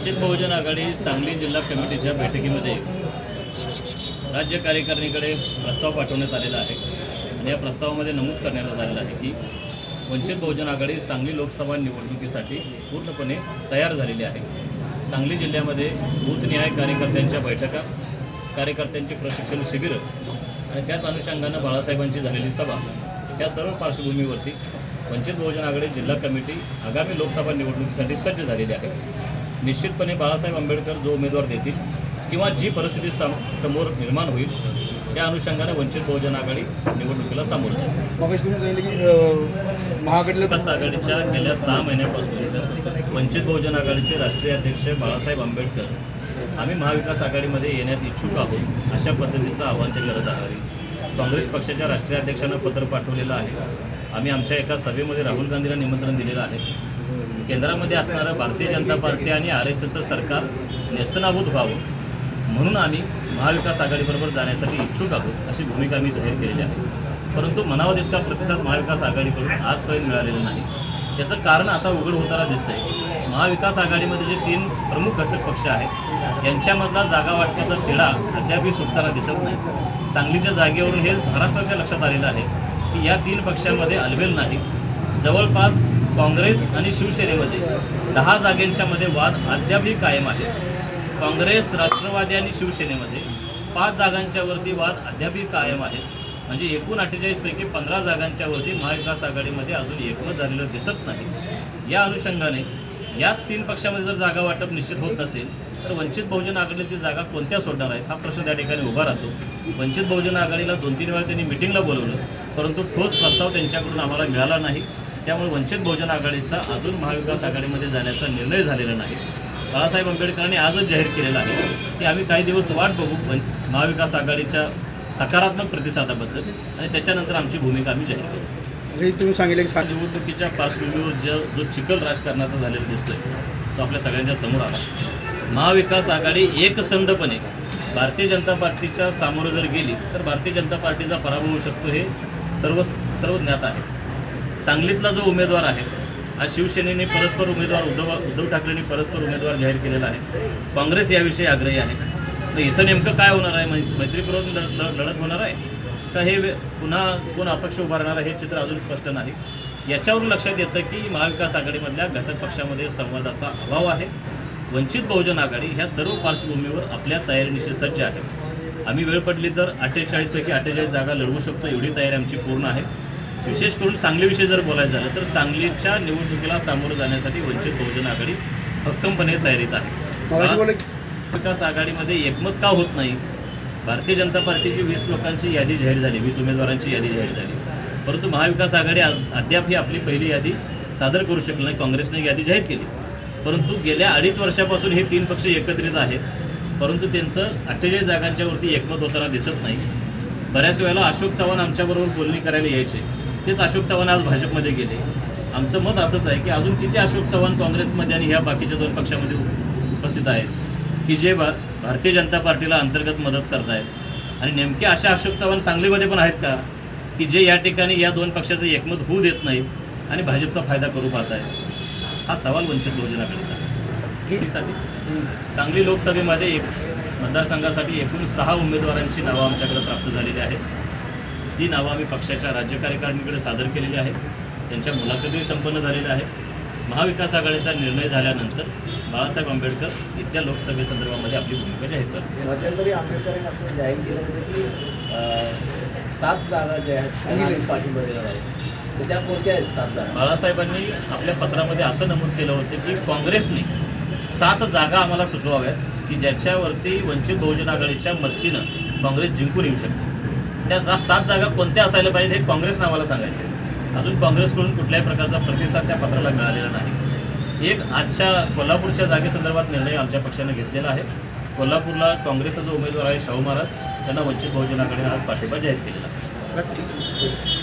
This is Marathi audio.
वंचित बहुजन आघाडी सांगली जिल्हा कमिटीच्या बैठकीमध्ये राज्य कार्यकारिणीकडे प्रस्ताव पाठवण्यात आलेला आहे. आणि या प्रस्तावामध्ये नमूद करण्यात आलेलं आहे की वंचित बहुजन आघाडी सांगली लोकसभा निवडणुकीसाठी पूर्णपणे तयार झालेली आहे. सांगली जिल्ह्यामध्ये बूथनिहाय कार्यकर्त्यांच्या बैठका कार्यकर्त्यांची प्रशिक्षण शिबिरं आणि त्याच अनुषंगानं बाळासाहेबांची झालेली सभा या सर्व पार्श्वभूमीवरती वंचित बहुजन आघाडी जिल्हा कमिटी आगामी लोकसभा निवडणुकीसाठी सज्ज झालेली आहे. निश्चितपणे बाळासाहेब आंबेडकर जो उमेदवार देतील किंवा जी परिस्थिती सम समोर निर्माण होईल त्या अनुषंगाने वंचित बहुजन आघाडी निवडणुकीला सामोरं जाईल. आघाडीच्या गेल्या सहा महिन्यापासून वंचित बहुजन आघाडीचे राष्ट्रीय अध्यक्ष बाळासाहेब आंबेडकर आम्ही महाविकास आघाडीमध्ये येण्यास इच्छुक आहोत अशा पद्धतीचं आव्हान ते करत आहे काँग्रेस पक्षाच्या राष्ट्रीय अध्यक्षांना पत्र पाठवलेलं आहे. आम्ही आमच्या एका सभेमध्ये राहुल गांधीला निमंत्रण दिलेलं आहे. केंद्रामध्ये असणारं भारतीय जनता पार्टी आणि आर एस एसचं सरकार नेस्तनाभूत व्हावं म्हणून आम्ही महाविकास आघाडीबरोबर जाण्यासाठी इच्छुक आहोत अशी भूमिका आम्ही जाहीर केलेली आहे. परंतु मनावर इतका प्रतिसाद महाविकास आघाडीकडून आजपर्यंत मिळालेला नाही. याचं कारण आता उघड होताना दिसतंय. महाविकास आघाडीमध्ये जे तीन प्रमुख घटक पक्ष आहेत यांच्यामधला जागा वाटपाचा तिढा अद्यापही सुटताना दिसत नाही. सांगलीच्या जागेवरून हे महाराष्ट्राच्या लक्षात आलेलं आहे की या तीन पक्षांमध्ये अलबेल नाही. जवळपास काँग्रेस आणि शिवसेनेमध्ये दहा जागेंच्या मध्ये वाद अद्यापही कायम आहे. काँग्रेस राष्ट्रवादी आणि शिवसेनेमध्ये पाच जागांच्या वरती वाद अद्यापही कायम आहेत. म्हणजे एकूण अठ्ठेचाळीसपैकी पंधरा जागांच्या वरती महाविकास आघाडीमध्ये अजून एकमत झालेलं दिसत नाही. या अनुषंगाने याच तीन पक्षामध्ये जर जागा वाटप निश्चित होत नसेल तर वंचित बहुजन आघाडीतील जागा कोणत्या सोडणार आहेत हा प्रश्न त्या ठिकाणी उभा राहतो. वंचित बहुजन आघाडीला दोन तीन वेळा त्यांनी मिटिंगला बोलवलं परंतु ठोस प्रस्ताव त्यांच्याकडून आम्हाला मिळाला नाही. त्यामुळे वंचित बहुजन आघाडीचा अजून महाविकास आघाडीमध्ये जाण्याचा निर्णय झालेला नाही. बाळासाहेब आंबेडकरांनी आजच जाहीर केलेलं आहे की आम्ही काही दिवस वाट बघू महाविकास आघाडीच्या सकारात्मक प्रतिसादाबद्दल आणि त्याच्यानंतर आमची भूमिका आम्ही जाहीर करू. तुम्ही सांगितलं की निवडणुकीच्या पार्श्वभूमीवर जो जो चिखल राजकारणाचा झालेला दिसतोय तो आपल्या सगळ्यांच्या समोर आला. महाविकास आघाडी एकसंधपणे भारतीय जनता पार्टीच्या सामोरं जर गेली तर भारतीय जनता पार्टीचा पराभव होऊ शकतो हे सर्व सर्व ज्ञात आहे. सांगलीतला जो उमेदवार आहे आज शिवसेनेने परस्पर उमेदवार उद्धव उद्धव ठाकरेंनी परस्पर उमेदवार जाहीर केलेला आहे. काँग्रेस याविषयी आग्रही आहे. तर इथं नेमकं काय होणार आहे? मैत्रीपूर्वक लढ- लढत होणार आहे? का हे पुन्हा कोण अपक्ष उभारणार आहे हे चित्र अजून स्पष्ट नाही. याच्यावरून लक्षात येतं की महाविकास आघाडीमधल्या घटक पक्षामध्ये संवादाचा अभाव आहे. वंचित बहुजन आघाडी ह्या सर्व पार्श्वभूमीवर आपल्या तयारीनिशी सज्ज आहे. आम्ही वेळ पडली तर अठ्ठेचाळीसपैकी अठ्ठेचाळीस जागा लढवू शकतो एवढी तयारी आमची पूर्ण आहे. विशेष करून सांगलीविषयी जर बोलायचं झालं तर सांगलीच्या निवडणुकीला सामोरं जाण्यासाठी वंचित बहुजन आघाडी भक्कमपणे तयारीत आहे. विकास आघाडीमध्ये एकमत का होत नाही? भारतीय जनता पार्टीची वीस लोकांची यादी जाहीर झाली वीस उमेदवारांची यादी जाहीर झाली. परंतु महाविकास आघाडी आज- अद्याप ही आपली पहिली यादी सादर करू शकली नाही काँग्रेसने यादी जाहीर केली. परंतु गेल्या अडीच वर्षापासून हे तीन पक्ष एकत्रित आहेत. परंतु त्यांचं अठ्ठेचाळीस जागांच्या वरती एकमत होताना दिसत नाही. बऱ्याच वेळेला अशोक चव्हाण आमच्याबरोबर बोलणी करायला यायचे. तेच अशोक चव्हाण आज भाजपमध्ये गेले. आमचं मत असंच आहे की अजून किती अशोक चव्हाण काँग्रेसमध्ये आणि ह्या बाकीच्या दोन पक्षामध्ये उपस्थित आहेत की जे भा भारतीय जनता पार्टीला अंतर्गत मदत करतायत. आणि नेमके अशा अशोक चव्हाण सांगलीमध्ये पण आहेत का की जे या ठिकाणी या दोन पक्षाचं एकमत होऊ देत नाहीत आणि भाजपचा फायदा करू पाहत आहेत हा सवाल वंचित बहुजन सांगली लोकसभेमध्ये एक मतदारसंघासाठी एकूण सहा उमेदवारांची नावं आमच्याकडे प्राप्त झालेली आहेत. ती नावं आम्ही पक्षाच्या राज्य कार्यकारिणीकडे सादर केलेली आहेत. त्यांच्या मुलाखतही संपन्न झालेल्या आहेत. महाविकास आघाडीचा निर्णय झाल्यानंतर बाळासाहेब आंबेडकर इथल्या लोकसभेसंदर्भामध्ये आपली भूमिका जाहीर करतील मध्यंतरी आंबेडकरांनी असं जाहीर केलं होतं की सात जागा ज्या आहेत पाठिंबा तर त्या कोणत्या आहेत सात जागा? बाळासाहेबांनी आपल्या पत्रामध्ये असं नमूद केलं होतं की काँग्रेसने सात जागा आम्हाला सुचवाव्यात की ज्याच्यावरती वंचित बहुजन आघाडीच्या मदतीनं काँग्रेस जिंकून येऊ शकते. त्या जा सात जागा कोणत्या असायला पाहिजेत हे काँग्रेस नावाला सांगायचे. अजून काँग्रेसकडून कुठल्याही प्रकारचा प्रतिसाद त्या पत्राला मिळालेला नाही. एक आजच्या कोल्हापूरच्या जागेसंदर्भात निर्णय आमच्या पक्षानं घेतलेला आहे. कोल्हापूरला काँग्रेसचा जो उमेदवार आहे शाहू महाराज त्यांना वंचित बहुजनाकडे आज पाठिंबा जाहीर केलेला आहे.